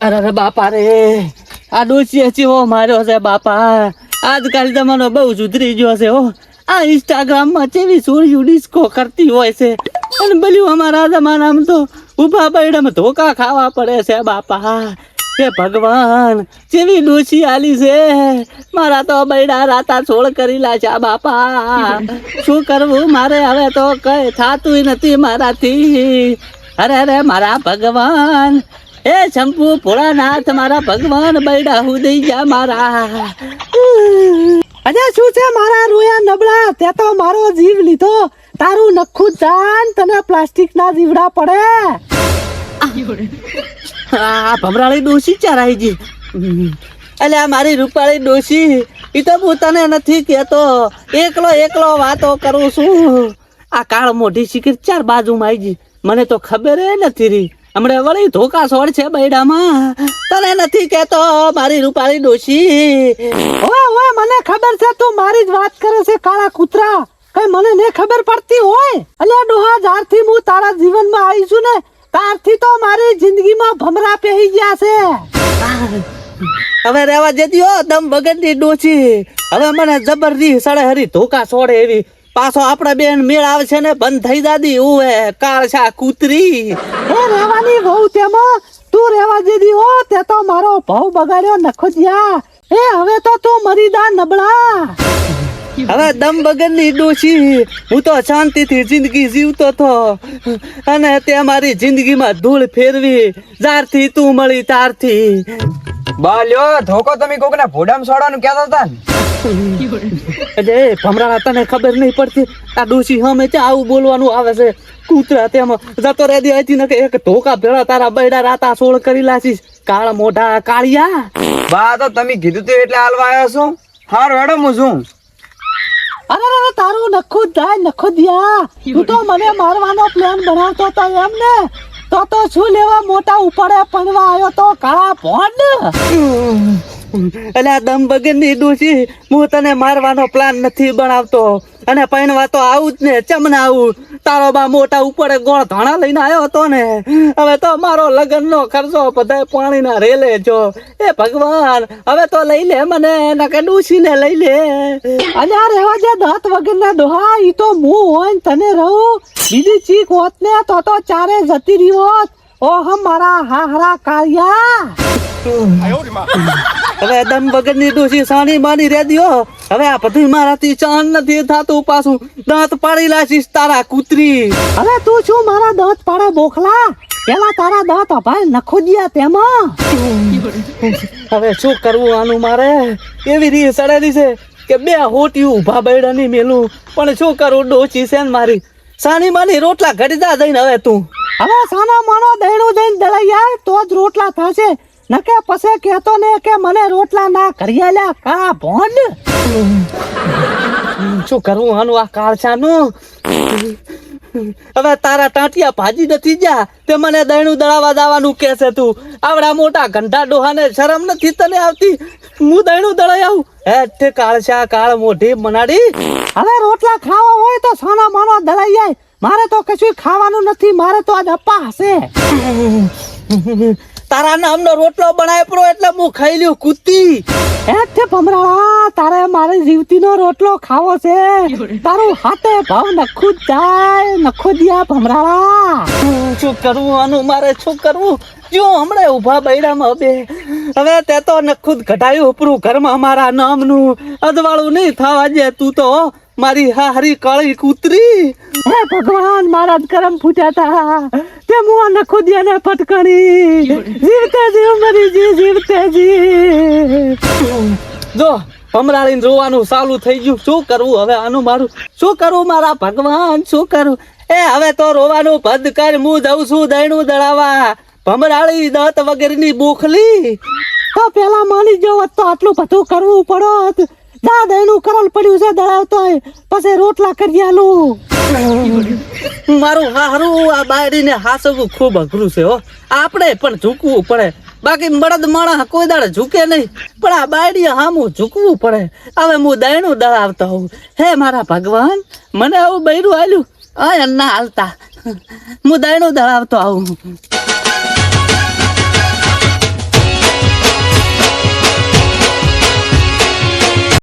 અરે બાપા રે. આ ડોસીએ ચેવો માર્યો છે બાપા. આજકાલ તમારો બહુ સુધરી ગયો છે હો. આ ઇન્સ્ટાગ્રામમાં ચેવી સોળિયું ડિસ્કો કરતી હોય છે. અને બલ્યું અમારા જમાનામાં તો ઊભા બૈડમ ધોકા ખાવા પડે છે, બાપા. હે ભગવાન ચેવી ડોસી આલી છે. મારા તો બૈડા રાતા છોડ કરેલા છે બાપા. શું કરવું? મારે હવે તો કઈ થાતું નથી મારાથી. અરે અરે, મારા ભગવાન હે શંભુ ભોળાનાથ મારા ભગવાન બૈડા હું દઈ ગયા મારા. અરે શું છે મારા રોયા નબળા? તે તો મારો જીવ લીધો. તારું નખું જાન તને પ્લાસ્ટિક ના જીવડા પડે. આ ભમરાળી ડોસી ચારાઈ જી એટલે આ મારી રૂપાળી ડોસી એ તો હું તને નથી કહેતો. એકલો એકલો વાતો કરું છું. આ કાળ મોઢી શીખર ચાર બાજુમાં આવી જી મને તો ખબર એ નથી રહી. હમણાં વળી ધોકા સોળ છે બૈડામાં. તને નથી કેતો મારી રૂપાળી ડોશી. ઓય ઓય મને ખબર છે તું મારી જ વાત કરે છે, કાળા કૂતરા. કઈ મને ને ખબર પડતી હોય. અલ્યા ડોહા, જ્યારથી હું તારા જીવનમાં આવી છું ને, ત્યારથી તો મારી જિંદગીમાં ભમરા પહેરી ગયા છે. હવે રહેવા જતી હો, દમ વગરની ડોસી હવે મને જબરદી સડે હરી ધોકા સોડે એવી પાછો આપણા બેન મેળ છે ને બંધ થઈ દાદી ઉવે કાળછા કૂતરી. એ રહેવાની બહુ તેમાં તું રહેવા દીધી હો તે તો મારો ભાવ બગાડ્યો નખોજિયા એ હવે તો તું મરી દા નબળા. હવે દમ વગરની ડોશી હું તો શાંતિથી જિંદગી જીવતો તો અને તે મારી જિંદગીમાં ધૂળ ફેરવી જ્યારથી તું મળી તારથી. બાલ્યો ધોકો તમે કોક ને ભોડામ સોડવાનું કહેતા હતા ને? અરે ભમરાના તને ખબર નહીં પડતી? આ ડોસી હમે ત્યાં આવું બોલવાનું આવે છે? કૂતરા તેમાં જતો રેદી હતી ને કે એક ધોકા ભેળા તારા બૈડા રાતા સોળ કરી લાસીસ કાળા મોઢા કાળિયા. બા તો તમે કીધું તું એટલે હાલવા આવ્યો છું? હાર વેડો હું છું. અરે અરે તારું નખો જાય નખો દિયા. તું તો મને મારવાનો પ્લાન બનાવતો હતો એમ ને? તો તો શું લેવા મોટા ઉપાડે પડવા આવ્યો તો કાળા ભોંડ? એટલે આ દમ બગરની ડોસી હું તને મારવાનો પ્લાન નથી બનાવતો. અને પૈણવા તો આવું જ ને ચમના આવું તારો બા મોટા ઉપર ગોળ ધાણા લઈને આવ્યો હતો ને. હવે તો મારો લગ્નનો ખર્ચો બધાય પાણીના રેલે જો. એ ભગવાન, હવે તો લઈ લે મને નકે ડોસીને લઈ લે. અને આ રહેવા જે દાંત વગરના દોહા, ઈ તો હું હોય તને રહું. બીજી ચીક હોત ને તો તો ચારે જતી રહી હોત. ઓહ, મારા હાહરા કાળિયા. હવે દમ વગરની ડોસી સાની માની રેદીઓ હવે આ બધું મારાથી ચાન નથી થાતું પાછું. દાંત પાડી લાશીશ તારા કૂતરી. હવે તું શું મારા દાંત પાડે બોખલા? પેલા તારા દાંત અભાઈ નખોદિયા તેમાં. હવે શું કરવું આનું મારે? એવી રીત સડેલી છે કે બે હોટિયું ઊભા બૈડાની મેલું. પણ શું કરું ડોચી છે ને મારી. સાની માની રોટલા ઘડી દઈને જઈને હવે તું. હવે સાના માનો દહેણું જઈને દળાઈ જાય તો જ રોટલા થશે. નકે પછી કહેતો ને કે મને રોટલા ના કરી આલ્યા કા ભોન શું કરવું આનું આ કાળછાનું હવે તારા ટાંટિયા ભાજી નથી જા તે મને દહીણું દળાવા દાવાનું કે છે તું. આવડા મોટા ઘંટા ડોહાને શરમ નથી તને આવતી? હું દહીણું દળાઈ આવું? હે તે કાળછા કાળ મોઢી મનાડી. હવે રોટલા ખાવા હોય તો સાના માનો દળાઈ જાય. મારે તો કશું ખાવાનું નથી, મારે તો આજ અપ્પા હશે. તારા નામનો રોટલો પ્રો એટલે હું ખાઈ લ્યો કૂતી એ તે ભમરાળા તારે મારે જીવતીનો રોટલો ખાવો છે. તારું હાથે ભાવ નખું જ જાય નખો દિયા ભમરાળા. શું કરવું આનું મારે શું કરવું? જો હમણાં ઊભા બૈરામાં બે. હવે તે તો નખુદ ઘટાયું ઉપરું ઘરમાં મારા નામનું. અજવાળું નહીં થવા દે તું તો. મારી હારી કાળી કૂતરી. હે ભગવાન, મારા કરમ ફૂટ્યા તા. તે મુઆ નખો દિયા ને ફટકણી. જીવતે જીવ, મરી જી, જીવતે જી. જો, ભમરાળીને રોવાનું ચાલુ થઈ ગયું. શું કરવું હવે આનું મારું? શું કરવું મારા ભગવાન? શું કરું? એ, હવે તો રોવાનું બંધ કર હું જઉં છું દહીણું દળાવા. ભમરાળી દત વગેરેની બોખલી. તો પેલા માની જો હોત તો આટલું બધું કરવું પડત. જા દઈનું કરલ પડ્યું છે દળાવતો પછી રોટલા કરી આલું. મારું હારું, આ બાયડીને હાસવું ખૂબ અઘરું છે, હો. આપણે પણ ઝૂકવું પડે. બાકી બળદ માણસ કોઈ દાડે ઝૂકે નહીં. પણ આ બાયડી હામું ઝૂકવું પડે. હવે હું દયણું દળાવતો હોઉં. હે મારા ભગવાન, મને આવું બૈરું આલ્યું. આ ના હાલતા. હું દયણું દળાવતો આવું.